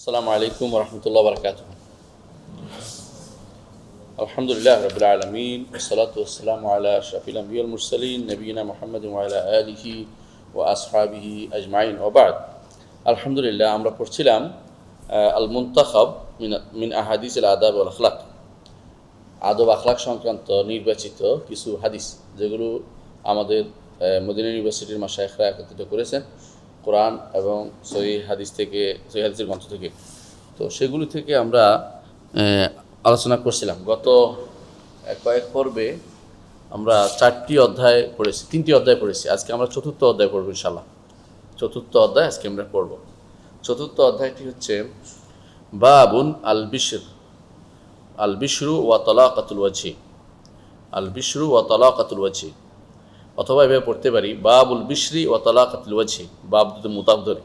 আসসালামু আলাইকুম রহমতুল্লাহ বরকাত আলহামদুলিল্লাহ রবিল আলমিন সালাত ওসালাম আল্লাহ শফিল আম্বিউল মুরসলিন নবীনা মোহাম্মদ আল্লাহ আলিহি ও আসহাবিহি আজমাইন ওবাদ আলহামদুলিল্লাহ আমরা পড়ছিলাম আল মুন্তাখব মিন আহাদিস আল আদাব আল আখলাক। আদব আখলাক সংক্রান্ত নির্বাচিত কিছু হাদিস, যেগুলো আমাদের মদিনা ইউনিভার্সিটির মাসায়করা একত্রিত করেছেন। কোরআন এবং সহি হাদিস থেকে, সহি হাদিসের গ্রন্থ থেকে। তো সেগুলি থেকে আমরা আলোচনা করছিলাম। গত কয়েক পর্বে আমরা চারটি অধ্যায় পড়েছি, তিনটি অধ্যায় পড়েছি। আজকে আমরা চতুর্থ অধ্যায় পড়ব ইনশাল্লাহ চতুর্থ অধ্যায় আজকে আমরা পড়ব। চতুর্থ অধ্যায়টি হচ্ছে, বাবুন আল বিশর আল বিশরু ওয়া তলাকাতুল ওয়াজি আল বিশরু ওয়া তলাকাতুল ওয়াজি অথবা এভাবে পড়তে পারি, বাবুল বিশরি ওয়া তলাকাতুল ওয়াজি বাব দুটো মুতাব ধরে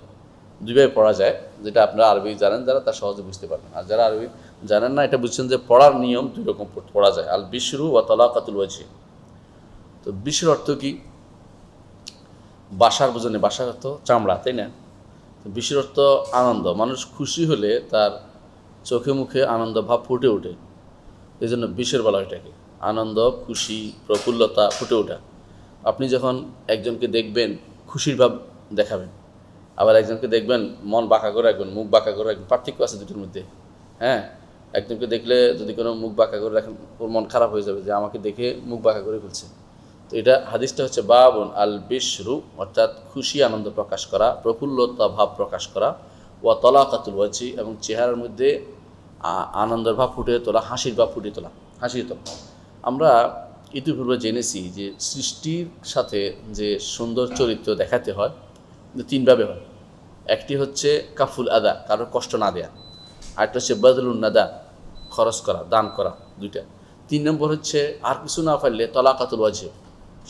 দুইভাবে পড়া যায়, যেটা আপনারা আরবি জানেন, যারা তা সহজে বুঝতে পারবেন। আর যারা আরবি জানেন না, এটা বুঝছেন যে পড়ার নিয়ম দুই রকম পড়া যায়। আল বিশরু তলাকাতুল ওয়াজি তো বিশর অর্থ কি? বাসার বোঝানে বাসার অর্থ চামড়া, তাই না? তো বিশের অর্থ আনন্দ। মানুষ খুশি হলে তার চোখে মুখে আনন্দ ভাব ফুটে ওঠে। এই জন্য বিশের বলা এটাকে। আনন্দ, খুশি, প্রফুল্লতা ফুটে ওঠা। আপনি যখন একজনকে দেখবেন, খুশির ভাব দেখাবেন। আবার একজনকে দেখবেন, মন বাঁকা করে রাখবেন, মুখ বাঁকা করে রাখবেন, পার্থক্য আছে দুটোর মধ্যে। হ্যাঁ? একজনকে দেখলে যদি কোনো মুখ বাঁকা করে রাখেন, ওর মন খারাপ হয়ে যাবে যে আমাকে দেখে মুখ বাঁকা করে ফেলছে। তো এটা হাদিসটা হচ্ছে, বাবন আল বিশরু, অর্থাৎ খুশি আনন্দ প্রকাশ করা, প্রফুল্লতা ভাব প্রকাশ করা ও তলাকাতুল ওয়াজি এবং চেহারার মধ্যে আনন্দের ভাব ফুটিয়ে তোলা, হাসির ভাব ফুটিয়ে তোলা হাসিয়ে তোলা। আমরা ইতিপূর্বে জেনেছি যে সৃষ্টির সাথে যে সুন্দর চরিত্র দেখাতে হয় তিনভাবে হয়। একটি হচ্ছে কাফুল আদা কারোর কষ্ট না দেয়া। আরেকটা হচ্ছে বদলুন নাদা, খরচ করা, দান করা, দুইটা। তিন নম্বর হচ্ছে আর কিছু না পারলে তলাকাতুল ওয়াজে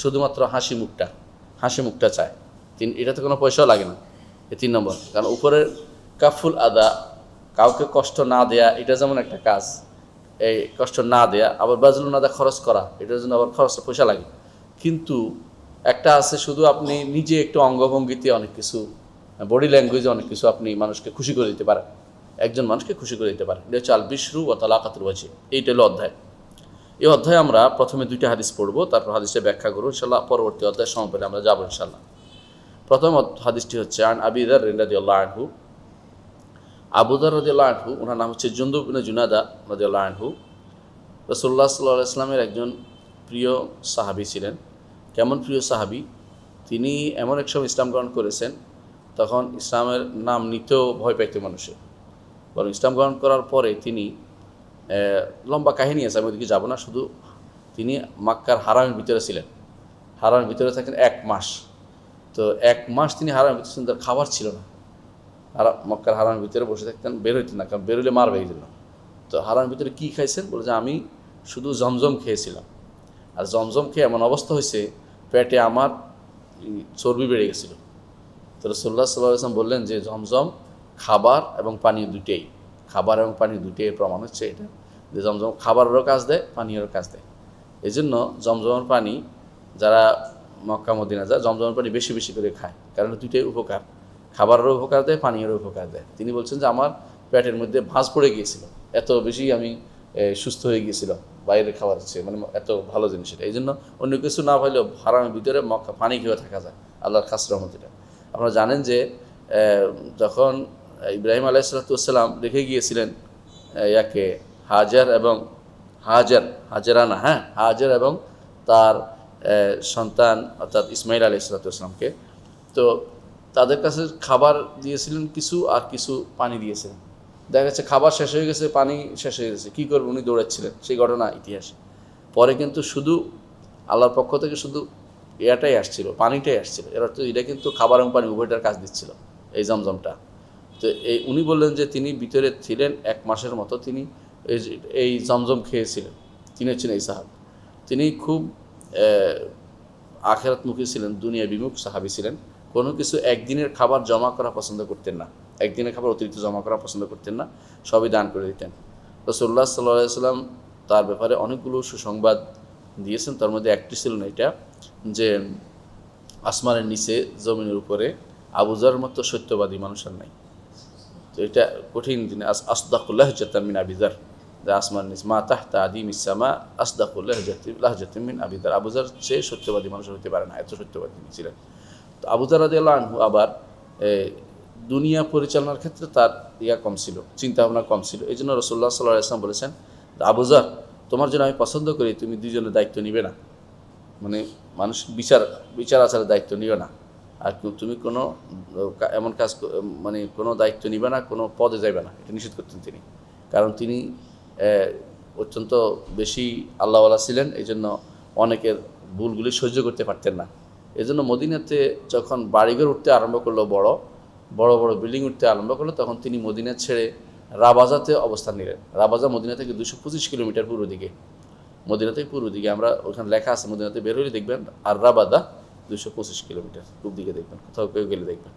শুধুমাত্র হাসি মুখটা হাসি মুখটা চায়। তিন, এটাতে কোনো পয়সাও লাগে না। এই তিন নম্বর, কারণ উপরের কাফুল আদা, কাউকে কষ্ট না দেয়া, এটা যেমন একটা কাজ এই কষ্ট না দেয়া, আবার বাজলুন আদা খরচ করা, এটার জন্য আবার খরচ পয়সা লাগে। কিন্তু একটা আছে শুধু আপনি নিজে একটু অঙ্গভঙ্গিতে অনেক কিছু বডি ল্যাঙ্গুয়েজে অনেক কিছু আপনি মানুষকে খুশি করে দিতে পারেন। একজন মানুষকে খুশি করে দিতে পারেন। এটা হচ্ছে আল বিশরু ও তালাকাতুল ওয়াজি। এইটা হলো অধ্যায়। এই অধ্যায়ে আমরা প্রথমে দুইটা হাদিস পড়ব, তারপর হাদিসে ব্যাখ্যা করব ইনশাল্লাহ পরবর্তী অধ্যায় সময় আমরা যাব ইনশাল্লাহ প্রথম হাদিসটি হচ্ছে, আন আবিদার রেন্দাদিউল্লাহ আনহু আবুদার রদিয়াল্লাহ আনহু, ওনার নাম হচ্ছে জুন্দুবিন জুনাদা রদিয়াল্লাহ আনহু। রসুল্লাহ সাল্লাহ ইসলামের একজন প্রিয় সাহাবি ছিলেন। কেমন প্রিয় সাহাবি? তিনি এমন এক সময় ইসলাম গ্রহণ করেছেন, তখন ইসলামের নাম নিতেও ভয় পাইতে মানুষে। বরং ইসলাম গ্রহণ করার পরে তিনি লম্বা কাহিনী আছে, আমি ওদিকে যাব না, শুধু তিনি মাক্কার হারামের ভিতরে ছিলেন। হারামের ভিতরে থাকেন এক মাস। তো এক মাস তিনি হারামের ভিতরে তার খাবার ছিল না। মক্কার হারামের ভিতরে বসে থাকতেন, বের হইতেন না, কারণ বেরোলে মার বেরিয়ে দিল তো হারামের ভিতরে কী খাইছেন? বলে যে আমি শুধু জমজম খেয়েছিলাম। আর জমজম খেয়ে এমন অবস্থা হয়েছে পেটে আমার চর্বি বেড়ে গেছিল। তো রসোল্লা সাল্লাম বললেন যে জমজম খাবার এবং পানি দুটেই খাবার এবং পানি দুটেই প্রমাণ হচ্ছে এটা। যে জমজম খাবারেরও কাজ দেয়, পানীয়েরও কাজ দেয়। এই জন্য জমজমের পানি, যারা মক্কা মদিনা যায়, জমজমের পানি বেশি বেশি করে খায়। কারণ দুইটাই উপকার। খাবারেরও উপকার দেয় পানীয়েরও উপকার দেয়। তিনি বলছেন যে আমার পেটের মধ্যে ভাঁজ পড়ে গিয়েছিল। এত বেশি আমি সুস্থ হয়ে গিয়েছিলাম বাইরের খাবার হচ্ছে মানে এত ভালো জিনিস এটা। এই জন্য অন্য কিছু না পাইলেও হারামের ভিতরে মক্কা পানি খেয়ে থাকা যায়, আল্লাহর খাস রহমত এটা আপনারা জানেন যে যখন ইব্রাহিম আলাইসালাতাম রেখে গিয়েছিলেন ইয়াকে হাজার এবং হাজার, হাজারানা হ্যাঁ হাজার এবং তার সন্তান অর্থাৎ ইসমাইল আলী ইসলাতামকে তো তাদের কাছে খাবার দিয়েছিলেন কিছু আর কিছু পানি দিয়েছিলেন দেখা যাচ্ছে খাবার শেষ হয়ে গেছে, পানি শেষ হয়ে গেছে। কী করবে উনি দৌড়াচ্ছিলেন। সেই ঘটনা ইতিহাস। পরে কিন্তু শুধু আল্লাহর পক্ষ থেকে শুধু এটাই আসছিল, পানিটাই আসছিল। এর অর্থ এটা কিন্তু খাবার এবং পানি উভয়টার কাজ দিচ্ছিল, এই জমজমটা। তো এই উনি বললেন যে তিনি ভিতরে ছিলেন এক মাসের মতো। তিনি এই জমজম খেয়েছিলেন, তিনি হচ্ছেন এই সাহাব। তিনি খুব আখেরাতমুখী ছিলেন দুনিয়া বিমুখ সাহাবি ছিলেন। কোনো কিছু একদিনের খাবার জমা করা পছন্দ করতেন না। একদিনের খাবার অতিরিক্ত জমা করা পছন্দ করতেন না। সবই দান করে দিতেন। রসুল্লাহ সাল্লাহ সাল্লাম তার ব্যাপারে অনেকগুলো সুসংবাদ দিয়েছেন। তার মধ্যে একটি ছিল না এটা, যে আসমানের নিচে জমিনের উপরে আবুজার মতো সত্যবাদী মানুষ আর নাই। তো এটা কঠিন আস আসদাকুল্লাহ জাতামিন আবিদার যে আসমান নিস মা তাহতা আদিম ইসামা আসদাকুল্লাহ জাতিল্লাহ জাতিমিন আবিদার আবুজার চেয়ে সত্যবাদী মানুষ হতে পারে না, এত সত্যবাদী ছিলেন। আবুজার আল্লাহ আনহু আবার দুনিয়া পরিচালনার ক্ষেত্রে তার ইয়া কম ছিল চিন্তা ভাবনা কম ছিল। এই জন্য রসুল্লাহ সাল্লাহ ইসলাম বলেছেন আবুজার তোমার জন্য আমি পছন্দ করি, তুমি দুজনের দায়িত্ব নিবে না। মানে মানুষ বিচার বিচার আচারের দায়িত্ব নিও না। আর তুমি কোনো এমন কাজ মানে কোনো দায়িত্ব নিবে না, কোনো পদে যাইবে না। এটা নিষেধ করতেন তিনি। কারণ তিনি অত্যন্ত বেশি আল্লাহওয়ালা ছিলেন এই জন্য অনেকের ভুলগুলি সহ্য করতে পারতেন না। এই জন্য মদিনাতে যখন বাড়িঘর উঠতে আরম্ভ করল বড় বড় বড় বিল্ডিং উঠতে আরম্ভ করল, তখন তিনি মদিনা ছেড়ে রাবাজাতে অবস্থান নিলেন। রাবাজা মদিনা থেকে দুশো পঁচিশ কিলোমিটার পূর্ব দিকে। মদিনা থেকে পূর্ব দিকে, আমরা ওখানে লেখা আছে, মদিনাতে বের হলে দেখবেন, আর রাবাদা দুশো পঁচিশ কিলোমিটার পূর্ব দিকে দেখবেন, কোথাও কেউ গেলে দেখবেন।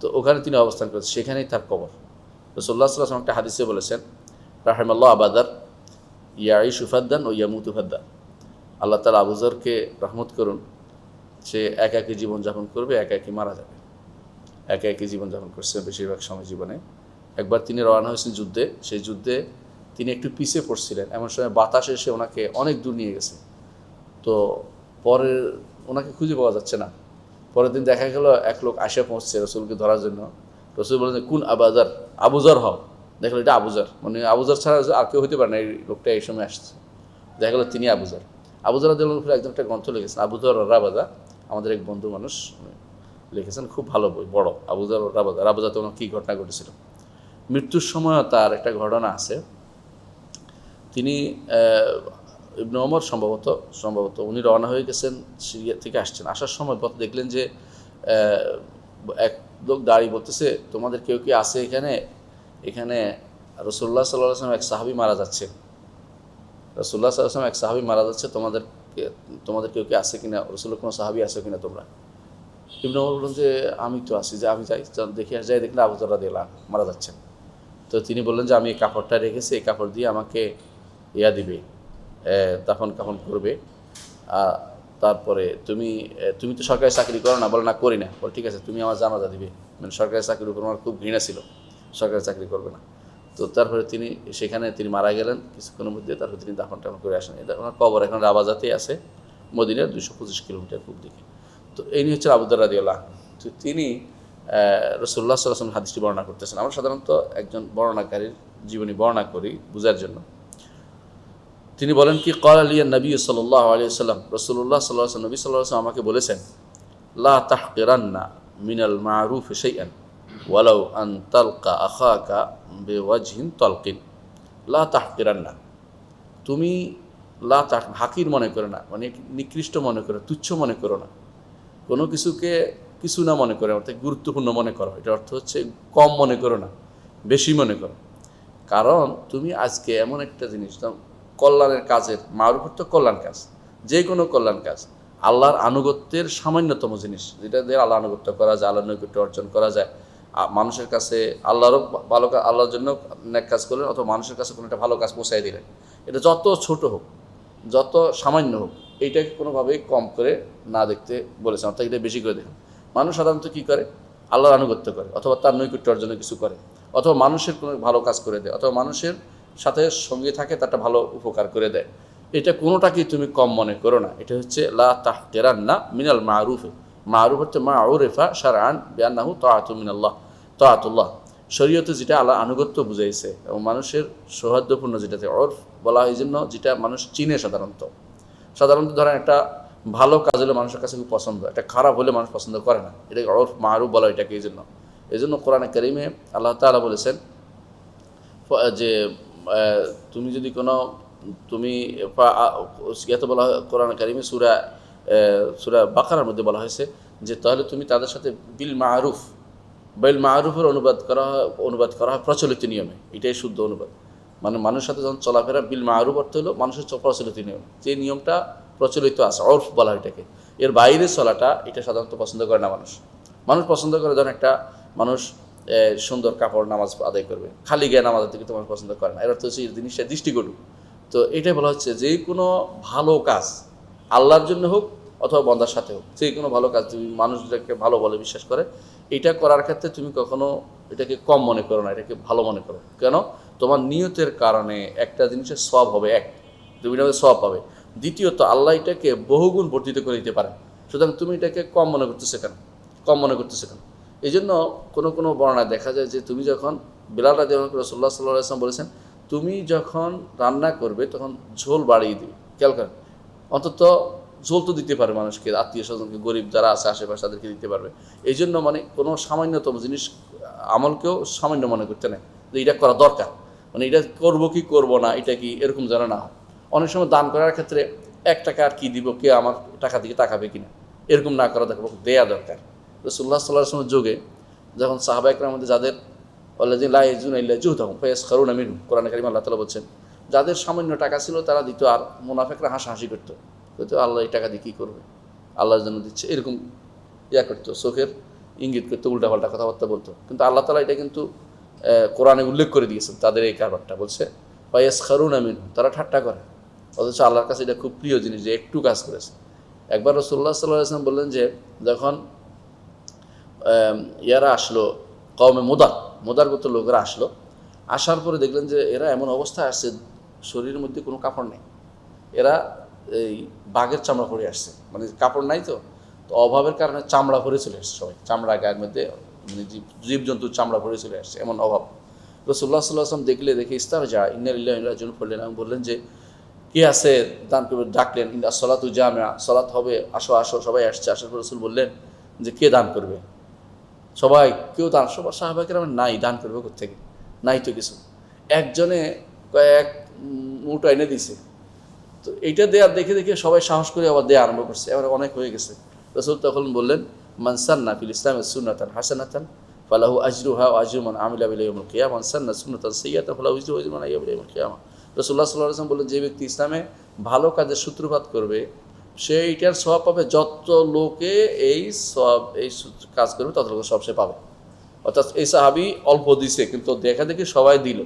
তো ওখানে তিনি অবস্থান করেছেন, সেখানেই তার কবর। রসোল্লা সাল্লাম একটা হাদিসে বলেছেন, রাহেমাল্লাহ আবাদার ইয়াই সুফাদ্দান ও ইয়ামুতু ফাদ্দান। আল্লাহ তালা আবুজরকে রহমত করুন সে একা একই জীবনযাপন করবে, একা একই মারা যাবে। একা একই জীবনযাপন করছে বেশিরভাগ সময় জীবনে। একবার তিনি রওনা হয়েছেন যুদ্ধে, সেই যুদ্ধে তিনি একটু পিছিয়ে পড়ছিলেন। এমন সময় বাতাস এসে ওনাকে অনেক দূর নিয়ে গেছে। তো পরে ওনাকে খুঁজে পাওয়া যাচ্ছে না। পরের দিন দেখা গেল, এক লোক আসে পৌঁছছে রসুলকে ধরার জন্য। রসুল বলেন কোন আবাজার? আবুজার হও। দেখল এটা আবুজার। মানে আবুজার ছাড়া আর কেউ হতে পারে না, এই লোকটা এই সময় আসছে। দেখা গেলো তিনি আবুজার। আবুজার একদম একটা গ্রন্থ লিখেছেন, আবুজার রাবাদা আমাদের এক বন্ধু মানুষ লিখেছেন খুব ভালো বই, বড় আবুজার রাবাদা রাবাদাতে ওনার কী ঘটনা ঘটেছিল। মৃত্যুর সময়ও তার একটা ঘটনা আছে। তিনি ইবনে ওমর সম্ভবত সম্ভবত উনি রওনা হয়ে গেছেন, সিরিয়া থেকে আসছেন। আসার সময় পথে দেখলেন যে এক লোক দাঁড়িয়ে বলতেছে, তোমাদের কেউ কি আছে এখানে? এখানে রসুল্লাহ সাল্লাহ আসলাম এক সাহাবি মারা যাচ্ছে। রসুল্লাহ সাল্লাহ আসলাম এক সাহাবি মারা যাচ্ছে, তোমাদের তোমাদের কেউ কি আছে কিনা? রসুল্লাহ কোনো সাহাবি আছে কিনা তোমরা? ইবনে বললেন যে, আমি তো আছি, যে আমি যাই। দেখি আস যাই দেখলে আবু জর্রা দিলাম মারা যাচ্ছেন তো তিনি বললেন যে, আমি এই কাপড়টা রেখেছি, এই কাপড় দিয়ে আমাকে ইয়া দিবে দাফন কাফন করবে। তারপরে তুমি তুমি তো সরকারি চাকরি করো না, বলে না, করি না। বল, ঠিক আছে, তুমি আমার জানাজা দিবে। মানে সরকারি চাকরির উপর আমার খুব ঘৃণা ছিল। সরকারি চাকরি করবে না। তো তারপরে তিনি সেখানে তিনি মারা গেলেন। কিছুক্ষণের মধ্যে তারপরে তিনি দাফন টাফন করে আসেন। এটা ওনার কবর এখন রাবাজাতেই আছে। মদিনার দুশো পঁচিশ কিলোমিটার পূর্ব দিকে। তো এই নিয়ে হচ্ছে আবুদার রাদিউল্লাহ তো তিনি রসুল্লাহ সাল্লাম হাদিসটি বর্ণনা করতেছেন। আমরা সাধারণত একজন বর্ণনাকারীর জীবনী বর্ণনা করি বোঝার জন্য। তিনি বলেন কি কল আলিয়া নবী সাল্লাহ আলিয়াল্লাম রসুল্লাহ সাল্লাহ নবী সাল্লাহ আমাকে বলেছেন, লা তাহকিরান্না মিনাল মারুফ শাইআন। ওয়ালাউ আন তালকা আখাকা বেওয়াজহিন তলকিন। লা তাহকিরান্না। তুমি লা তাহ, হাকির মনে করো না মানে নিকৃষ্ট মনে করো, তুচ্ছ মনে করো না। কোনো কিছুকে কিছু না মনে করে, অর্থাৎ গুরুত্বপূর্ণ মনে করো। এটার অর্থ হচ্ছে কম মনে করো না, বেশি মনে করো। কারণ তুমি আজকে এমন একটা জিনিস কল্যাণের কাজের মারুফ তো কল্যাণ কাজ, যে কোনো কল্যাণ কাজ, আল্লাহর আনুগত্যের সামান্যতম জিনিস, যেটা দিয়ে আল্লাহ আনুগত্য করা যায় আল্লাহ নৈকট্য অর্জন করা যায়। মানুষের কাছে আল্লাহরও ভালো কাজ আল্লাহর জন্য নেক কাজ করলেন অথবা মানুষের কাছে কোনো একটা ভালো কাজ পৌঁছাই দিলেন। এটা যত ছোট হোক, যত সামান্য হোক, এইটাকে কোনোভাবেই কম করে না দেখতে বলেছেন, অর্থাৎ এটা বেশি করে দেখুন। মানুষ সাধারণত কী করে? আল্লাহর আনুগত্য করে, অথবা তার নৈকট্য অর্জনে কিছু করে, অথবা মানুষের কোনো ভালো কাজ করে দেয়, অথবা মানুষের সাথে সঙ্গে থাকে, তারটা ভালো উপকার করে দেয়। এটা কোনোটাকেই তুমি কম মনে করো না। এটা হচ্ছে লা তাহ না মিনাল মারুফে। মারুফ হচ্ছে মা আউরেফা সারান বিয়ান্নাহু তাআতু মিনাল্লাহ, তাআতুল্লাহ। শরীয়তে যেটা আল্লাহ আনুগত্য বুঝাইছে এবং মানুষের সৌহার্দ্যপূর্ণ যেটাতে অর্ফ বলা হয় জন্য যেটা মানুষ চিনে সাধারণত। সাধারণত ধরেন একটা ভালো কাজ হলে মানুষের কাছে খুব পছন্দ, একটা খারাপ হলে মানুষ পছন্দ করে না। এটাকে অর্ফ মারুফ বলা এটাকে এই জন্য এই জন্য কোরআনে করিমে আল্লাহ তাআলা বলেছেন যে তুমি যদি কোনো, তুমি ইয়াতে বলা হয় কোরআন কারিমে সুরা সুরা বাকারার মধ্যে বলা হয়েছে যে, তাহলে তুমি তাদের সাথে বিল মারুফ, বিল মারুফের অনুবাদ করা অনুবাদ করা হয় প্রচলিত নিয়মে। এটাই শুদ্ধ অনুবাদ। মানে মানুষের সাথে যখন চলাফেরা, বিল মারুফ অর্থ হলো মানুষের প্রচলিত নিয়ম। যে নিয়মটা প্রচলিত আছে অর্ফ বলা হয় এটাকে। এর বাইরে চলাটা, এটা সাধারণত পছন্দ করে না মানুষ। মানুষ পছন্দ করে ধরেন একটা মানুষ সুন্দর কাপড় নামাজ আদায় করবে। খালি গায়ে নামাজ করতে মানুষ পছন্দ করে না। এর অর্থ হচ্ছে এই জিনিসটা দৃষ্টিকটু। তো এটাই বলা হচ্ছে যে, কোনো ভালো কাজ আল্লাহর জন্য হোক অথবা বন্ধার হোক, যে কোনো ভালো কাজ তুমি মানুষদেরকে ভালো বলে বিশ্বাস করে, এটা করার ক্ষেত্রে তুমি কখনো এটাকে কম মনে করো না, এটাকে ভালো মনে করো। কেন? তোমার নিয়তের কারণে একটা জিনিসের সব হবে এক, তুমি এটা সব পাবে। দ্বিতীয়ত, আল্লাহ এটাকে বহুগুণ বর্ধিত করে দিতে পারে সুতরাং তুমি এটাকে কম মনে করতেছো কেন? কম মনে করতেছো কেন? এই জন্য কোনো কোনো বর্ণায় দেখা যায় যে তুমি যখন বিলাল রাজি রসল্লাহ সাল্লাহ আসলাম বলেছেন, তুমি যখন রান্না করবে তখন ঝোল বাড়িয়ে দিবে। খেয়াল করেন। অন্তত ঝোল তো দিতে পারে মানুষকে, আত্মীয় স্বজনকে, গরিব যারা আছে আশেপাশে তাদেরকে দিতে পারবে। এই জন্য মানে কোনো সামান্যতম জিনিস, আমলকেও সামান্য মনে করতে নেই যে এটা করা দরকার। মানে এটা করব কি করব না, এটা কি এরকম যেন না হয়। অনেক সময় দান করার ক্ষেত্রে এক টাকা আর কি দিব, কে আমার টাকা দিকে তাকাবে কিনা? এরকম না করা দেখব দেয়া দরকার। রসুল্লাহ সাল্লাহ আসলামের যুগে যখন সাহাবাইকরার মধ্যে যাদের আল্লাহ লাইজুন ইল্লা জুহ তখন ফয়েস খারুন আমির কোরআন কারিম আল্লাহ তালা বলছেন যাদের সামান্য টাকা ছিল, তারা দিত আর মুনাফেকরা হাসাহাসি করতো। কিন্তু আল্লাহ এই টাকা দিয়ে কী করবে? আল্লাহর জন্য দিচ্ছে। এরকম ইয়া করতো, চোখের ইঙ্গিত করতো, উল্টাপাল্টা কথাবার্তা বলতো। কিন্তু আল্লাহ তালা এটা কিন্তু কোরআনে উল্লেখ করে দিয়েছেন, তাদের এই কারবারটা। বলছে ফয়েস খারুন আমিন তারা ঠাট্টা করে। অথচ আল্লাহর কাছে এটা খুব প্রিয় জিনিস যে একটু কাজ করেছে। একবার রসুল্লাহ সাল্লাহ আসলাম বললেন যে, যখন ইয়ারা আসলো কমে মোদার মোদার মোদারগত লোকেরা আসলো, আসার পরে দেখলেন যে এরা এমন অবস্থায় আসছে শরীরের মধ্যে কোনো কাপড় নেই। এরা এই বাঘের চামড়া পরে আসছে। মানে কাপড় নাই তো? তো অভাবের কারণে চামড়া পরে চলে আসছে সবাই। চামড়া গায়ের মধ্যে মানে জীব জীবজন্তুর চামড়া পরে চলে আসছে, এমন অভাব। রসুল্লাহ সাল্লাহ আসলাম দেখলে দেখে ইস্তার যা ইন্নাল্লাহ ইল্লাহ পড়লেন এবং বললেন যে, কে আছে দান করবে? ডাকলেন ইন্দা সলাতু জামিয়া সলাত হবে, আসো আসো, সবাই আসছে। আসার পর রসুল বললেন যে, কে দান করবে? সবাই, কেউ দান, সবার সাহাবাকের আমার নাই, দান করবে থেকে নাই তো কিছু। একজনে কয়েক মুটো এনে দিছে। তো এইটা দেওয়ার দেখে দেখে সবাই সাহস করে আবার দেয়া আরম্ভ করছে। এবার অনেক হয়ে গেছে। রসুল তখন বললেন মানসান্না ফিল ইসলামের সুন্নাতান হাসানাতান, ফালাহু আজরুহা আজরুমান আমিলা বিলাইমুল কিয়া মানসান্না সুন্নাতান সৈয়াতা ফালাহু ইজরু আজরুমান আইয়া বিলাইমুল কিয়ামা। রসুল্লাহ সাল্লাহ বললেন, যে ব্যক্তি ইসলামে ভালো কাজের সূত্রপাত করবে, সে এইটার সব পাবে যত লোকে এই সব এই কাজ করবে, তত লোক সব সে পাবে। অর্থাৎ এই সাহাবি অল্প দিছে, কিন্তু দেখা দেখি সবাই দিল।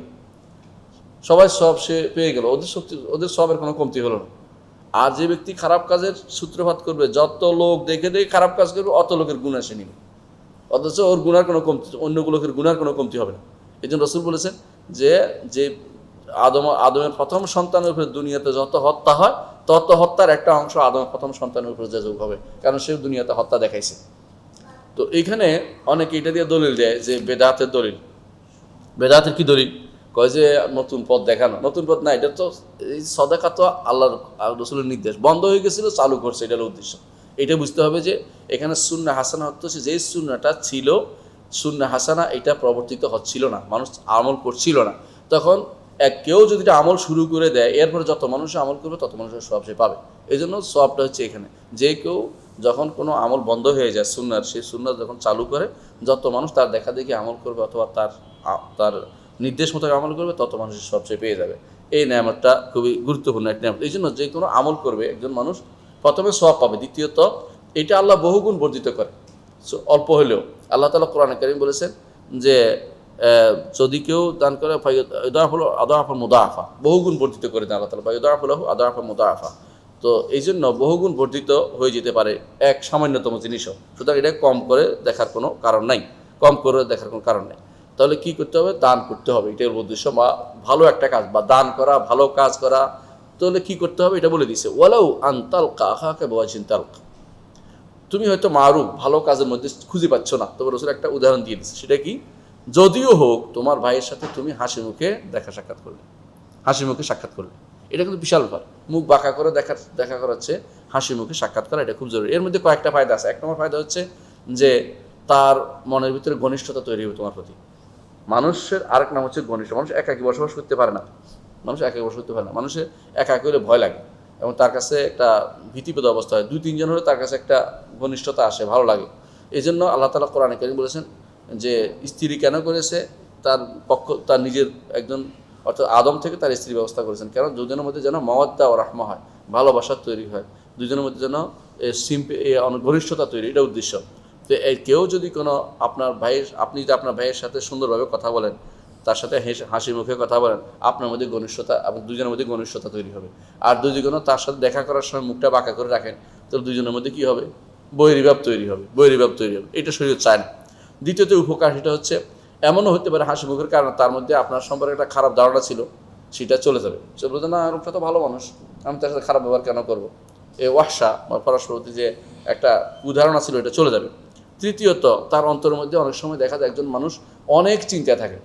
সবাই সব সে পেয়ে গেল। ওদের শক্তি, ওদের সবের কোনো কমতি হলো না। আর যে ব্যক্তি খারাপ কাজের সূত্রপাত করবে, যত লোক দেখে দেখে খারাপ কাজ করবে, অত লোকের গুণ আসে নিবে। অথচ ওর গুণার কোনো কমতি, অন্য লোকের গুণার কোনো কমতি হবে না। এই জন্য রসুল বলেছেন যে যে আদম, আদমের প্রথম সন্তানের উপরে দুনিয়াতে যত হত্যা হয়, তত হত্যার একটা অংশ আদমের প্রথম সন্তানের উপরে যে যোগ হবে, কারণ সে দুনিয়াতে হত্যা দেখাইছে। তো এইখানে অনেকে এটা দিয়ে দলিল দেয় যে বেদাতের দলিল। বেদাতের কি দলিল? কয় যে নতুন পথ দেখানো। নতুন পথ না, এটা তো এই সদাকা তো আল্লাহর রসুলের নির্দেশ। বন্ধ হয়ে গেছিল, চালু করছে, এটা উদ্দেশ্য। এটা বুঝতে হবে যে এখানে শূন্য হাসানা হচ্ছে যে শূন্যটা ছিল শূন্য হাসানা এটা প্রবর্তিত হচ্ছিল না, মানুষ আমল করছিল না। তখন এক কেউ যদি আমল শুরু করে দেয়, এরপরে যত মানুষ আমল করবে, তত মানুষের সব সে পাবে। এই জন্য সবটা হচ্ছে এখানে। যে কেউ যখন কোনো আমল বন্ধ হয়ে যায় সুন্নার সেই সুন্নার যখন চালু করে, যত মানুষ তার দেখা দেখি আমল করবে অথবা তার তার নির্দেশ মতো আমল করবে, তত মানুষের সবচেয়ে পেয়ে যাবে। এই নিয়ামতটা খুবই গুরুত্বপূর্ণ একটা নিয়ামত। এই জন্য যে কোনো আমল করবে একজন মানুষ, প্রথমে সব পাবে। দ্বিতীয়ত, এটা আল্লাহ বহুগুণ বর্ধিত করে। অল্প হলেও। আল্লাহ তালা কোরআন করিম বলেছেন যে যদি কেউ দান করে হলো আদাফা মুদাফা বহুগুণ বর্ধিত করে দেন আল্লাহ তালা ফাইদাফ হলো আদাফা মুদাফা তো, এই জন্য বহুগুণ বর্ধিত হয়ে যেতে পারে এক সামান্যতম জিনিসও। সুতরাং এটা কম করে দেখার কোনো কারণ নাই। কম করে দেখার কোনো কারণ নেই। তাহলে কি করতে হবে? দান করতে হবে। এটাই উদ্দেশ্য। বা ভালো একটা কাজ বা দান করা, ভালো কাজ করা, তাহলে কি করতে হবে? এটা বলে দিছে ওয়ালাউ আন্তাল কাহাকে বাজিন তালকা। তুমি হয়তো মারুফ, ভালো কাজের মধ্যে খুঁজে পাচ্ছ না। তবে রসুল একটা উদাহরণ দিয়ে দিচ্ছে সেটা কি? যদিও হোক, তোমার ভাইয়ের সাথে তুমি হাসি মুখে দেখা সাক্ষাৎ করলে। হাসি মুখে সাক্ষাৎ করলে। এটা কিন্তু বিশাল ব্যাপার। মুখ বাঁকা করে দেখা দেখা করাচ্ছে, হাসি মুখে সাক্ষাৎ করা, এটা খুব জরুরি। এর মধ্যে কয়েকটা ফায়দা আছে। এক নম্বর ফায়দা হচ্ছে যে, তার মনের ভিতরে ঘনিষ্ঠতা তৈরি হবে তোমার প্রতি। মানুষের আরেক নাম হচ্ছে ঘনিষ্ঠ। মানুষ একাকি বসবাস করতে পারে না। মানুষ একাকি বসবাস করতে পারে না। মানুষের একাকি হলে ভয় লাগে এবং তার কাছে একটা ভীতিপদ অবস্থা হয়। দুই, তিনজন হলে তার কাছে একটা ঘনিষ্ঠতা আসে, ভালো লাগে। এই জন্য আল্লাহ তালা কোরআন করিম বলেছেন যে, স্ত্রী কেন করেছে? তার পক্ষ, তার নিজের একজন, অর্থাৎ আদম থেকে তার স্ত্রী ব্যবস্থা করেছেন। কেন? দুজনের মধ্যে যেন মওয়াদ্দা ও রাহমা হয়, ভালোবাসা তৈরি হয়। দুজনের মধ্যে যেন সিম্পে ঘনিষ্ঠতা তৈরি। এটা উদ্দেশ্য। তো এই কেউ যদি কোনো আপনার ভাইয়ের, আপনি যদি আপনার ভাইয়ের সাথে সুন্দরভাবে কথা বলেন, তার সাথে হেসে- মুখে কথা বলেন, আপনার মধ্যে ঘনিষ্ঠতা এবং দুজনের মধ্যে ঘনিষ্ঠতা তৈরি হবে। আর দুজনও তার সাথে দেখা করার সময় মুখটা বাঁকা করে রাখেন, তাহলে দুজনের মধ্যে কি হবে? বৈরিভাব তৈরি হবে বৈরিভাব তৈরি হবে। এটা শরীর চায় না। দ্বিতীয়ত উপকার সেটা হচ্ছে, এমনও হতে পারে হাসি মুখের কারণে তার মধ্যে আপনার সম্পর্কে একটা খারাপ ধারণা ছিল, সেটা চলে যাবে। চলে বলতে না লোকটা তো ভালো মানুষ, আমি তার সাথে খারাপ ব্যবহার কেন করব? এই ওয়াসা পরস্পর প্রতি যে একটা উদাহরণ ছিল, এটা চলে যাবে। তৃতীয়ত, তার অন্তরের মধ্যে অনেক সময় দেখা যায় একজন মানুষ অনেক চিন্তায় থাকে।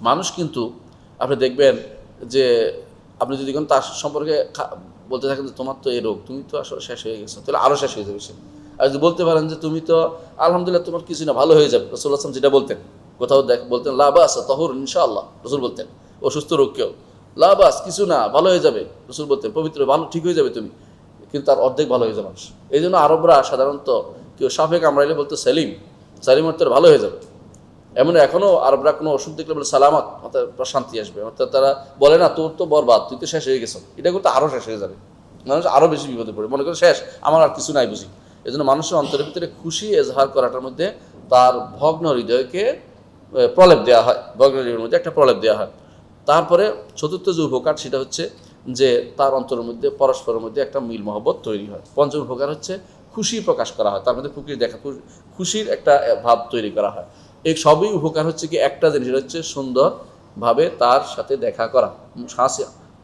মানুষ কিন্তু, আপনি দেখবেন যে, আপনি যদি কোনো তার সম্পর্কে বলতে থাকেন যে, তোমার তো এই রোগ, তুমি তো আসলে শেষ হয়ে গেছো। তাহলে আরও শেষ হয়ে যাবে সে। আর যদি বলতে পারেন যে, তুমি তো, আলহামদুলিল্লাহ তোমার কিছু না, ভালো হয়ে যাবে। রসুল আসলাম যেটা বলতেন, কোথাও দেখ, বলতেন লাবাস তহর ইনশাআল্লাহ, রসুল বলতেন, অসুস্থ রোগ কেউ। লাবাস কিছু না, ভালো হয়ে যাবে রসুল বলতেন, পবিত্র, ভালো, ঠিক হয়ে যাবে তুমি। কিন্তু তার অর্ধেক ভালো হয়ে যাবে মানুষ। এই জন্য আরবরা সাধারণত কেউ সাফে কামড়াইলে বলতো, সেলিম সেলিম অর্থের ভালো হয়ে যাবে। এমন এখনও আরবরা কোনো ওষুধ দেখলে বলে, সালামত, অর্থাৎ প্রশান্তি আসবে। অর্থাৎ তারা বলে, না, তোর তো বরবাদ, তুই তো শেষ হয়ে গেছ। এটা করতে আরও শেষ হয়ে যাবে। মানুষ আরও বেশি বিপদে পড়ে। মনে করে, শেষ, আমার আর কিছু নাই বুঝি। এই জন্য মানুষের অন্তরের ভিতরে খুশি এজহার করাটার মধ্যে তার ভগ্ন হৃদয়কে প্রলেপ দেওয়া হয়। ভগ্ন হৃদয়ের মধ্যে একটা প্রলেপ দেওয়া হয়। তারপরে চতুর্থ যে উপকার, সেটা হচ্ছে যে তার অন্তরের মধ্যে, পরস্পরের মধ্যে একটা মিল মহব্বত তৈরি হয়। পঞ্চম উপকার হচ্ছে খুশি প্রকাশ করা হয়, তার মধ্যে খুশি দেখা খুশির একটা ভাব তৈরি করা হয়। এই সবই উপকার হচ্ছে কি একটা জিনিস হচ্ছে সুন্দরভাবে তার সাথে দেখা করা। হাসি,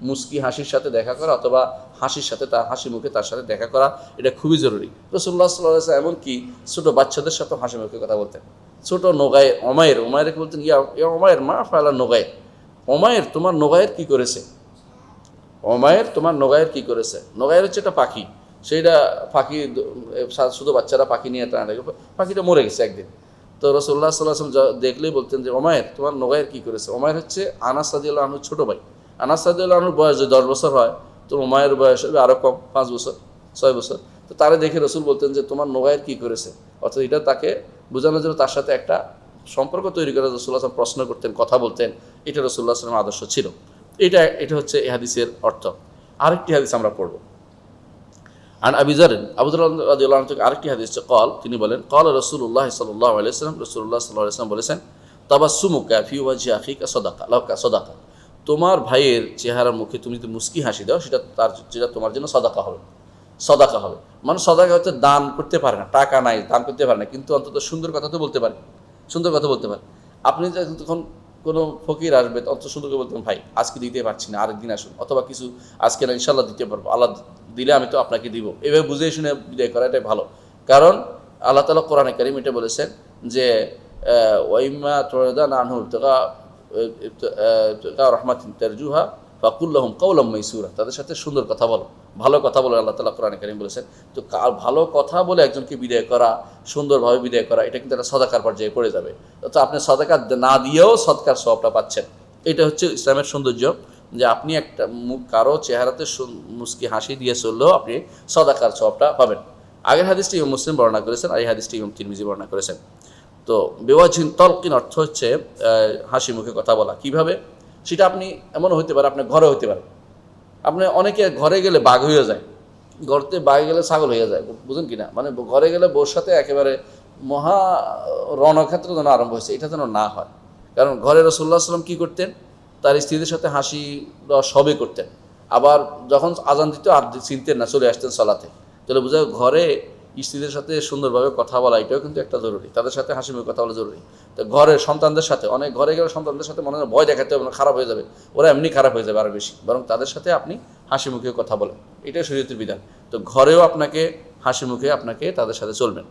মুস্কি হাসির সাথে দেখা করা অথবা হাসির সাথে তার, হাসি মুখে তার সাথে দেখা করা, এটা খুবই জরুরি। রসুল্লাহ সাল্লাহ এমনকি ছোটো বাচ্চাদের সাথে হাসি মুখে কথা বলতেন। ছোট নোগায়ের অমায়ের অমায়েরকে বলতেন, ইয়া ইয়া অমায়ের মা ফালা নোগায়ের। অমায়ের তোমার নোগায়ের কি করেছে? অমায়ের তোমার নোগায়ের কি করেছে? নোগায়ের হচ্ছে একটা পাখি। সেইটা পাখি এ, শুধু বাচ্চারা পাখি নিয়ে টানা লাগে পাখিটা মরে গেছে একদিন। তো রসুল্লাহ সাল্লাম দেখলেই বলতেন যে ওমায়ের তোমার নোগায়ের কি করেছে? ওমায়ের হচ্ছে আনাস সাদিউল্লাহ আহনুর ছোটো ভাই। আনাস সাদিউল্লাহ আহনুর বয়স যদি দশ বছর হয় তো ওমায়ের বয়স হবে আরও কম পাঁচ বছর ছয় বছর। তো তারা দেখে রসুল বলতেন যে তোমার নোগায়ের কি করেছে? অর্থাৎ এটা তাকে বোঝানোর জন্য তার সাথে একটা সম্পর্ক তৈরি করে রসুল্লাহ আসলাম প্রশ্ন করতেন কথা বলতেন। এটা রসুল্লাহ আসলামের আদর্শ ছিল। এটা এটা হচ্ছে এই হাদিসের অর্থ। আরেকটি হাদিস আমরা পড়ব। আন আবি জারেন আবু থেকে আরেকটি হাদিস কল তিনি বলেন কল আলাইহি ওয়াসাল্লাম রাসূলুল্লাহ সাল্লাল্লাহু আলাইহি ওয়াসাল্লাম বলেছেন, তাবাসসুমুকা ফি ওয়াজহি আখিকা সাদাকা লাকা সাদাকা। তোমার ভাইয়ের চেহারার মুখে তুমি যদি মুস্কি হাসি দাও, সেটা তার যেটা তোমার জন্য সদাকা হবে। সদাকা হবে। মানে সদাকা হচ্ছে দান করতে পারে না, টাকা নাই, দান করতে পারে না, কিন্তু অন্তত সুন্দর কথা তো বলতে পারে। সুন্দর কথা বলতে পারে। আপনি যখন কোনো ফকির আসবে অত করে বলতেন, ভাই, আজকে দিতে পারছি না, আরেকদিন আসুন, অথবা কিছু আজকে না ইনশাল্লাহ দিতে পারব, আল্লাহ দিলে আমি তো আপনাকে দিব। এভাবে বুঝে শুনে বিদায় করা এটাই ভালো। কারণ আল্লাহ তালা কোরআনে কারিম এটা বলেছেন যে ওইমা ওয়াইমা তোরা নানহু তোকা রহমাতিন তেরজুহা ফাকুল্লাহম কৌলম মাইসুরা, তাদের সাথে সুন্দর কথা বলো, ভালো কথা বলে, আল্লাহ তালা কোরআন কারিম বলেছেন। তো কা- ভালো কথা বলে একজনকে বিদায় করা, সুন্দরভাবে বিদায় করা, এটা কিন্তু একটা সদাকার পর্যায়ে পড়ে যাবে। তো আপনি সদাকার না দিয়েও সৎকার সবটা পাচ্ছেন। এটা হচ্ছে ইসলামের সৌন্দর্য, যে আপনি একটা কারও চেহারাতে মুস্কি হাসি দিয়ে চললেও আপনি সদাকার সবটা পাবেন। আগের হাদিসটি ইমাম মুসলিম বর্ণনা করেছেন, আর এই হাদিসটি ইমাম তিরমিজি বর্ণনা করেছেন। তো বেওয়াজিন তলকিন অর্থ হচ্ছে হাসি মুখে কথা বলা। কীভাবে? সেটা আপনি এমন হতে পারে, আপনার ঘরে হতে পারে। আপনি অনেকে ঘরে গেলে বাঘ হয়ে যায়। ঘরতে বাঘ গেলে ছাগল হয়ে যায়, বুঝুন কি না? মানে ঘরে গেলে বউর সাথে একেবারে মহা রণক্ষেত্র যেন আরম্ভ হয়েছে, এটা যেন না হয়। কারণ ঘরে রসুল্লাহ সাল্লাম কী করতেন? তার স্ত্রীদের সাথে হাসি সবে করতেন। আবার যখন আজান দিত, আর চিনতেন না, চলে আসতেন সলাতে। তাহলে বোঝা ঘরে স্ত্রীদের সাথে সুন্দরভাবে কথা বলা, এটাও কিন্তু একটা জরুরি। তাদের সাথে হাসি মুখে কথা বলা জরুরি। তো ঘরের সন্তানদের সাথে, অনেক ঘরে গেলে সন্তানদের সাথে মনে হয় ভয় দেখাতে হবে খারাপ হয়ে যাবে। ওরা এমনি খারাপ হয়ে যাবে আরও বেশি। বরং তাদের সাথে আপনি হাসি মুখে কথা বলেন। এটাই শরীয়তের বিধান। তো ঘরেও আপনাকে হাসি মুখে আপনাকে তাদের সাথে চলবেন।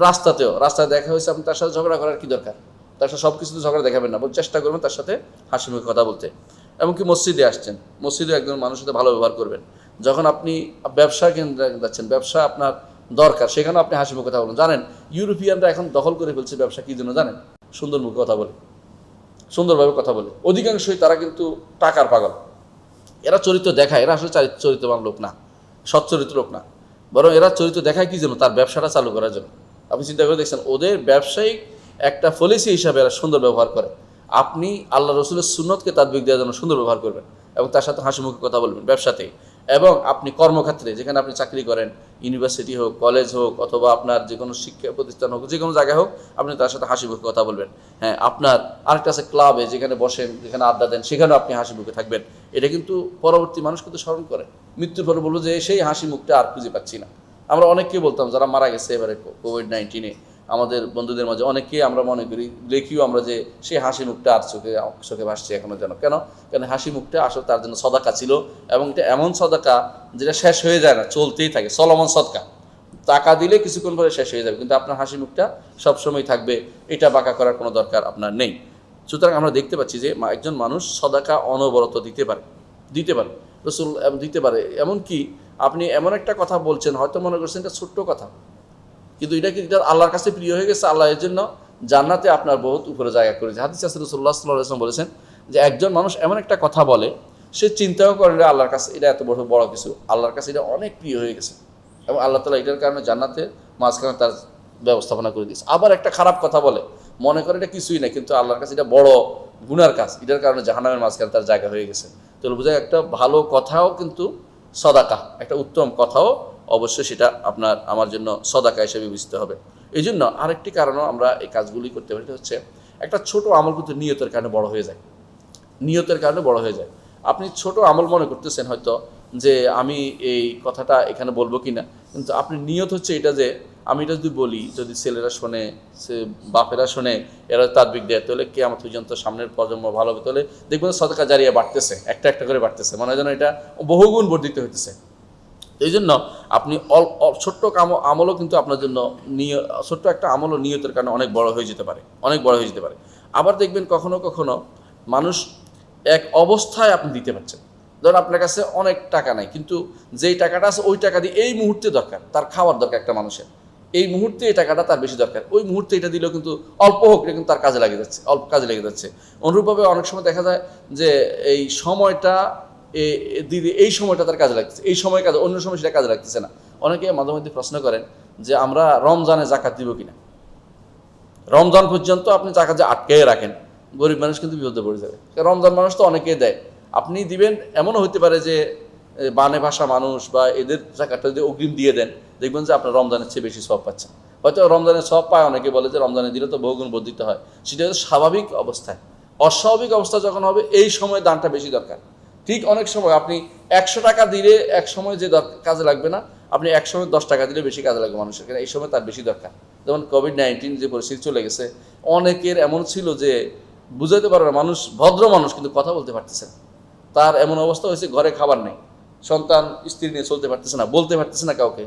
রাস্তাতেও, রাস্তায় দেখা হয়েছে আপনি তার সাথে ঝগড়া করার কি দরকার? তার সাথে সব কিছুতে ঝগড়া দেখাবেন না। বরং চেষ্টা করবেন তার সাথে হাসি মুখে কথা বলতে। এমনকি মসজিদে আসছেন। মসজিদে একজন মানুষের সাথে ভালো ব্যবহার করবেন। যখন আপনি ব্যবসা কেন্দ্রে যাচ্ছেন, ব্যবসা আপনার দরকার। সেখানেও আপনি হাসি কথা বলুন। জানেন, ইউরোপিয়ানরা এখন দখল করে ফেলছে ব্যবসা, কী জন্য জানেন? সুন্দর মুখে কথা বলে। সুন্দরভাবে কথা বলে। অধিকাংশই তারা কিন্তু টাকার পাগল। এরা চরিত্র দেখায়। এরা আসলে চারি- চরিত্রবান লোক না। সচ্চরিত্র লোক না। বরং এরা চরিত্র দেখায় কি জন্য? তার ব্যবসাটা চালু করার জন্য। আপনি চিন্তা করে দেখছেন, ওদের ব্যবসায়িক একটা পলিসি হিসাবে এরা সুন্দর ব্যবহার করে। আপনি আল্লাহ রসুলের সুন্নতকে তাদবিক দেওয়ার জন্য সুন্দর ব্যবহার করবেন এবং তার সাথে হাসি মুখে কথা বলবেন ব্যবসাতেই। এবং আপনি কর্মক্ষেত্রে, যেখানে আপনি চাকরি করেন ইউনিভার্সিটি হোক কলেজ হোক, অথবা আপনার যে কোনো শিক্ষা প্রতিষ্ঠান হোক, যে কোনো জায়গায় হোক, আপনি তার সাথে হাসি মুখে কথা বলবেন। হ্যাঁ আপনার আরেকটা আছে ক্লাবে যেখানে বসেন, যেখানে আড্ডা দেন, সেখানেও আপনি হাসি মুখে থাকবেন। এটা কিন্তু পরবর্তী মানুষ কিন্তু স্মরণ করে। মৃত্যুর পরে বলব যে, সেই হাসি মুখটা আর খুঁজে পাচ্ছি না। আমরা অনেককে বলতাম, যারা মারা গেছে এবারে কোভিড নাইন্টিনে আমাদের বন্ধুদের মাঝে অনেকেই আমরা মনে করি, দেখিও আমরা যে সেই হাসি মুখটা আর চোখে চোখে ভাসছে এখনও যেন। কেন? কেন হাসি মুখটা আসলে তার জন্য সদাকা ছিল এবং এটা এমন সদাকা যেটা শেষ হয়ে যায় না, চলতেই থাকে চলমান সদকা। টাকা দিলে কিছুক্ষণ পরে শেষ হয়ে যাবে, কিন্তু আপনার হাসি মুখটা সবসময় থাকবে, এটা বাঁকা করার কোনো দরকার আপনার নেই। সুতরাং আমরা দেখতে পাচ্ছি যে একজন মানুষ সদাকা অনবরত দিতে পারে দিতে পারে, রসুল দিতে পারে। এমনকি আপনি এমন একটা কথা বলছেন, হয়তো মনে করছেন এটা ছোট্ট কথা কিন্তু এটা কি এটা আল্লাহর কাছে প্রিয় হয়ে গেছে? আল্লাহ এর জন্য জান্নাতে আপনার বহুত উপরে জায়গা করেছে। হাদিস রসুল্লাহ সাল্লাহ আসলাম বলেছেন যে একজন মানুষ এমন একটা কথা বলে, সে চিন্তাও করে আল্লাহর কাছে এটা এত বড় বড় কিছু। আল্লাহর কাছে এটা অনেক প্রিয় হয়ে গেছে। এবং আল্লাহ তালা এটার কারণে জান্নাতে মাঝখানে তার ব্যবস্থাপনা করে দিয়েছে। আবার একটা খারাপ কথা বলে, মনে করে এটা কিছুই না কিন্তু আল্লাহর কাছে এটা বড় গুনার কাজ। এটার কারণে জাহানামের মাঝখানে তার জায়গা হয়ে গেছে। তো বোঝা একটা ভালো কথাও কিন্তু সদাকা, একটা উত্তম কথাও অবশ্যই সেটা আপনার, আমার জন্য সদাকা হিসেবে বিবেচিত হবে। এই জন্য আরেকটি কারণও আমরা এই কাজগুলি করতে পারি হচ্ছে একটা ছোট আমল কিন্তু নিয়তের কারণে বড় হয়ে যায়। নিয়তের কারণে বড় হয়ে যায়। আপনি ছোট আমল মনে করতেছেন হয়তো যে আমি এই কথাটা এখানে বলব কি না কিন্তু আপনি নিয়ত হচ্ছে এটা যে আমি এটা যদি বলি, যদি ছেলেরা শোনে, সে বাপেরা শোনে, এরা তাদবিক দেয়, তাহলে কে আমার পর্যন্ত সামনের প্রজন্ম ভালো হবে। তাহলে দেখবেন সদকা জারিয়া বাড়তেছে, একটা একটা করে বাড়তেছে। মনে হয় যেন এটা বহুগুণ বর্ধিত হইতেছে। এই জন্য আপনি ছোট্ট কাম, আমলও কিন্তু আপনার জন্য নিয়, ছোট্ট একটা আমলও নিয়তের কারণে অনেক বড় হয়ে যেতে পারে, অনেক বড় হয়ে যেতে পারে। আবার দেখবেন কখনো কখনো মানুষ এক অবস্থায় আপনি দিতে পারছেন। ধরুন আপনার কাছে অনেক টাকা নাই, কিন্তু যেই টাকাটা আছে ওই টাকা দিয়ে এই মুহূর্তে দরকার, তার খাওয়ার দরকার একটা মানুষের। এই মুহূর্তে এই টাকাটা তার বেশি দরকার, ওই মুহূর্তে এটা দিলেও কিন্তু অল্প হোক, এটা কিন্তু তার কাজে লাগে যাচ্ছে অল্প কাজে লেগে যাচ্ছে। অনুরূপভাবে অনেক সময় দেখা যায় যে এই সময়টা দিদি এই সময়টা তার কাজে লাগতেছে, এই সময় কাজে, অন্য সময় সেটা কাজে লাগতেছে না। অনেকে মাঝে মধ্যে প্রশ্ন করেন যে আমরা রমজানে জাকাত দিব কিনা? রমজান পর্যন্ত আপনি জাকাত যে আটকে রাখেন, গরিব মানুষ কিন্তু বিপদে পড়ে যাবে। রমজান মানুষ তো অনেকেই দেয়। আপনি দিবেন, এমনও হতে পারে যে বানে ভাষা মানুষ বা এদের জাকাতটা যদি অগ্রিম দিয়ে দেন, দেখবেন যে আপনার রমজানের চেয়ে বেশি সব পাচ্ছেন। হয়তো রমজানের সব পায়, অনেকে বলে যে রমজানে দিলে তো বহুগুণ বর্ধিত হয়। সেটা স্বাভাবিক অবস্থায়। অস্বাভাবিক অবস্থা যখন হবে, এই সময় দানটা বেশি দরকার। ঠিক অনেক সময় আপনি একশো টাকা দিলে এক সময় যে কাজে লাগবে না, আপনি এক সময় দশ টাকা দিলে বেশি কাজে লাগবে মানুষের কারণ এই সময় তার বেশি দরকার। যেমন কোভিড নাইন্টিন যে পরিস্থিতি চলে গেছে, অনেকের এমন ছিল যে বুঝাইতে পারবে মানুষ ভদ্র মানুষ কিন্তু কথা বলতে পারতেছে তার এমন অবস্থা হয়েছে, ঘরে খাবার নেই, সন্তান স্ত্রী নিয়ে চলতে পারতেছে না, বলতে পারতেছে না কাউকে।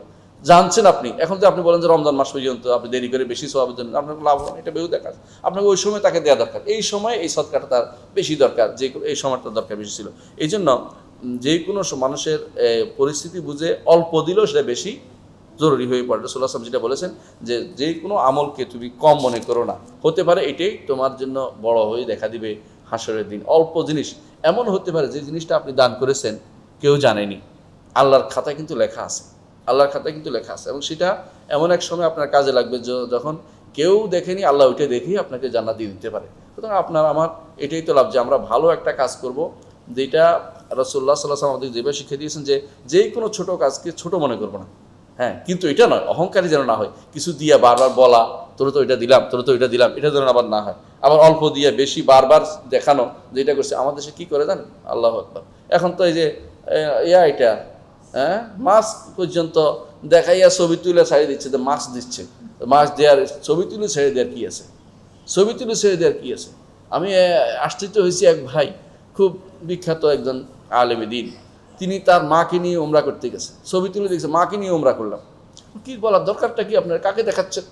জানছেন আপনি? এখন যে আপনি বলেন যে রমজান মাস পর্যন্ত আপনি দেরি করে বেশি সবাবের জন্য আপনার লাভ হবে এটা বেউ দেখা আপনাকে ওই সময় তাকে দেওয়া দরকার। এই সময় এই সৎকারটা তার বেশি দরকার, যে এই সময়টা দরকার বেশি ছিল। এই জন্য যে কোনো মানুষের পরিস্থিতি বুঝে অল্প দিলেও সেটা বেশি জরুরি হয়ে পড়ে। রসুল্লাহ আসলাম যেটা বলেছেন যে যে কোনো আমলকে তুমি কম মনে করো না। হতে পারে এটাই তোমার জন্য বড় হয়ে দেখা দিবে হাসরের দিন। অল্প জিনিস। এমন হতে পারে যে জিনিসটা আপনি দান করেছেন, কেউ জানেনি। আল্লাহর খাতায় কিন্তু লেখা আছে। আল্লাহর খাতায় কিন্তু লেখা আছে। এবং সেটা এমন এক সময় আপনার কাজে লাগবে যখন কেউ দেখেনি, আল্লাহ ওইটা দেখেই আপনাকে জান্নাত দিয়ে দিতে পারে। সুতরাং আপনার, আমার এটাই তো লাভ যে আমরা ভালো একটা কাজ করব, যেটা রসুল্লাহ সাল্লাহ আমাদের যেভাবে শিখিয়ে দিয়েছেন যে যে কোনো ছোট কাজকে ছোট মনে করব না। হ্যাঁ কিন্তু এটা নয় অহংকারী যেন না হয়। কিছু দিয়া বারবার বলা, তোর তো এটা দিলাম, তোর তো এটা দিলাম, এটা যেন আবার না হয়। আবার অল্প দিয়ে বেশি বারবার দেখানো, যে এটা করছে, আমাদের দেশে কী করে জানেন? আল্লাহ আকবার। এখন তো এই যে ইয়া এটা হ্যাঁ? মাছ পর্যন্ত দেখাইয়া ছবি তুলে ছাড়িয়ে দিচ্ছে যে মাছ দিচ্ছে। মাছ দেওয়ার ছবি তুলে ছেড়ে দেওয়ার কী আছে? ছবি তুলে ছেড়ে দেওয়ার কী আছে? আমি আশ্চর্য হয়েছি এক ভাই, খুব বিখ্যাত একজন আলেমে দিন। তিনি তার মাকে নিয়ে ওমরা করতে গেছে। ছবি তুলে দেখছে, মাকে নিয়ে ওমরা করলাম। কি বলার দরকারটা কি আপনার? কাকে দেখাচ্ছেন?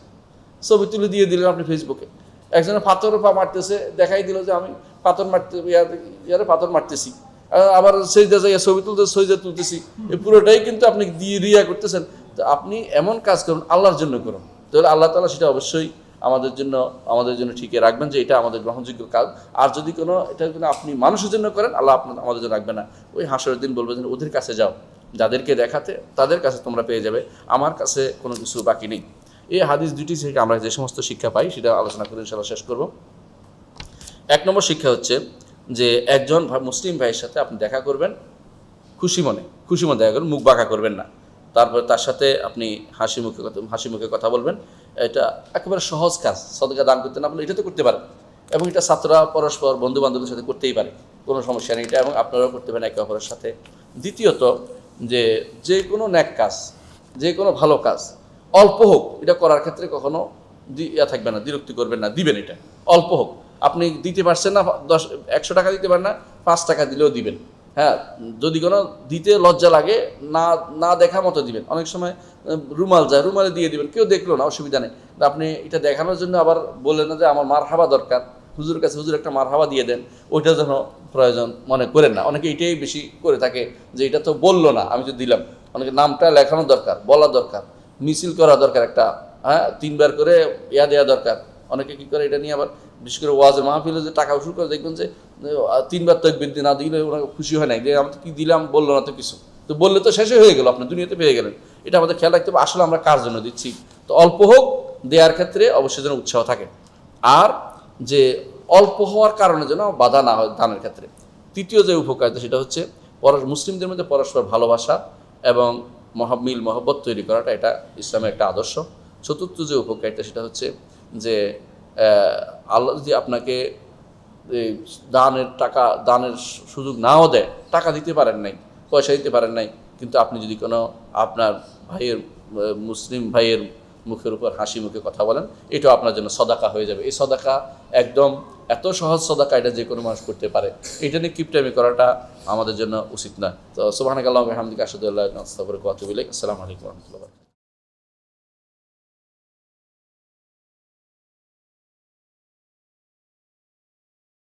ছবি তুলে দিয়ে দিলেন আপনি ফেসবুকে একজনে পাথর পা মারতেছে, দেখাই দিল যে আমি পাথর মারতে ইয়ার- পাথর মারতেছি। আবার সেইদা যাইয়া ছবি তুলতে সইজা তুলতেছি। এই পুরোটাই কিন্তু আপনি দিয়ে রিয়া করতেছেন। তো আপনি এমন কাজ করুন, আল্লাহর জন্য করুন। তাহলে আল্লাহ তালা সেটা অবশ্যই আমাদের জন্য আমাদের জন্য ঠিকই রাখবেন যে এটা আমাদের গ্রহণযোগ্য কাজ। আর যদি কোনো, এটা কোনো আপনি মানুষের জন্য করেন, আল্লাহ আপনার, আমাদের জন্য রাখবে না। ওই হাসরের দিন যে, ওদের কাছে যাও। যাদেরকে দেখাতে, তাদের কাছে তোমরা পেয়ে যাবে। আমার কাছে কোনো কিছু বাকি নেই। এই হাদিস দুটি থেকে আমরা যে সমস্ত শিক্ষা পাই, সেটা আলোচনা করে ইনশাল্লাহ শেষ করব। এক নম্বর শিক্ষা হচ্ছে যে একজন মুসলিম ভাইয়ের সাথে আপনি দেখা করবেন, খুশি মনে খুশি মনে দেখা করবেন, মুখ বাঁকা করবেন না। তারপরে তার সাথে আপনি হাসি মুখে হাসি মুখে কথা বলবেন। এটা একেবারে সহজ কাজ, সদকা দান করতে না বলে এটা তো করতে পারেন। এবং এটা ছাত্ররা, পরস্পর বন্ধু বান্ধবের সাথে করতেই পারে, কোনো সমস্যা নেই। এটা এবং আপনারাও করতে পারেন একে অপরের সাথে। দ্বিতীয়ত, যে যে কোনো ন্যাক কাজ যে কোনো ভালো কাজ, অল্প হোক, এটা করার ক্ষেত্রে কখনো ইয়া থাকবে না বিরক্তি করবেন না, দিবেন এটা। অল্প হোক। আপনি দিতে পারছেন না, দশ, একশো টাকা দিতে পারেন না, পাঁচ টাকা দিলেও দিবেন। হ্যাঁ যদি কোনো দিতে লজ্জা লাগে, না না দেখা মতো দিবেন। অনেক সময় রুমাল যায়, রুমালে দিয়ে দিবেন, কেউ দেখল না, অসুবিধা নেই। আপনি এটা দেখানোর জন্য আবার বললেন না যে আমার মার হাবা দরকার। হুজুরের কাছে হুজুর একটা মার হাবা দিয়ে দেন, ওইটা যেন প্রয়োজন মনে করেন না। অনেকে এটাই বেশি করে থাকে যে এটা তো বলল না, আমি তো দিলাম। অনেকে নামটা লেখানো দরকার, বলা দরকার, মিছিল করা দরকার একটা হ্যাঁ তিনবার করে ইয়া দেওয়া দরকার। অনেকে কি করে এটা নিয়ে আবার, বিশেষ করে ওয়াজের মাহফিলে যে টাকা উসুল করে, দেখবেন যে তিনবার তকবির না দিলে ওরা খুশি হয় নাই। যে, আমি কি দিলাম, বলল না তো কিছু। তো বললে তো শেষে হয়ে গেল, আপনি দুনিয়াতে পেয়ে গেলেন। এটা আমাদের খেয়াল রাখতে হবে, আসলে আমরা কার জন্য দিচ্ছি? তো অল্প হোক দেওয়ার ক্ষেত্রে অবশ্যই যেন উৎসাহ থাকে। আর যে, অল্প হওয়ার কারণে যেন বাধা না হয় দানের ক্ষেত্রে। তৃতীয় যে উপকারিতা, সেটা হচ্ছে মুসলিমদের মধ্যে পরস্পর ভালোবাসা এবং মহামিল মহব্বত তৈরি করাটা, এটা ইসলামের একটা আদর্শ। চতুর্থ যে উপকারিতা, সেটা হচ্ছে যে আল্লাহ যদি আপনাকে দানের টাকা, দানের সুযোগ নাও দেয়, টাকা দিতে পারেন নাই, পয়সা দিতে পারেন নাই, কিন্তু আপনি যদি কোনো আপনার ভাইয়ের মুসলিম ভাইয়ের মুখের উপর হাসি মুখে কথা বলেন, এটাও আপনার জন্য সদাকা হয়ে যাবে। এই সদাকা একদম এত সহজ সদাকা এটা যে কোনো মানুষ করতে পারে। এটা নিয়ে কিপটামি করাটা আমাদের জন্য উচিত নয় তো সুবাহ আল্লাহ হামদিক আসাদুল্লাহ আসসালামু আলাইকুম রহমতুল্লাহ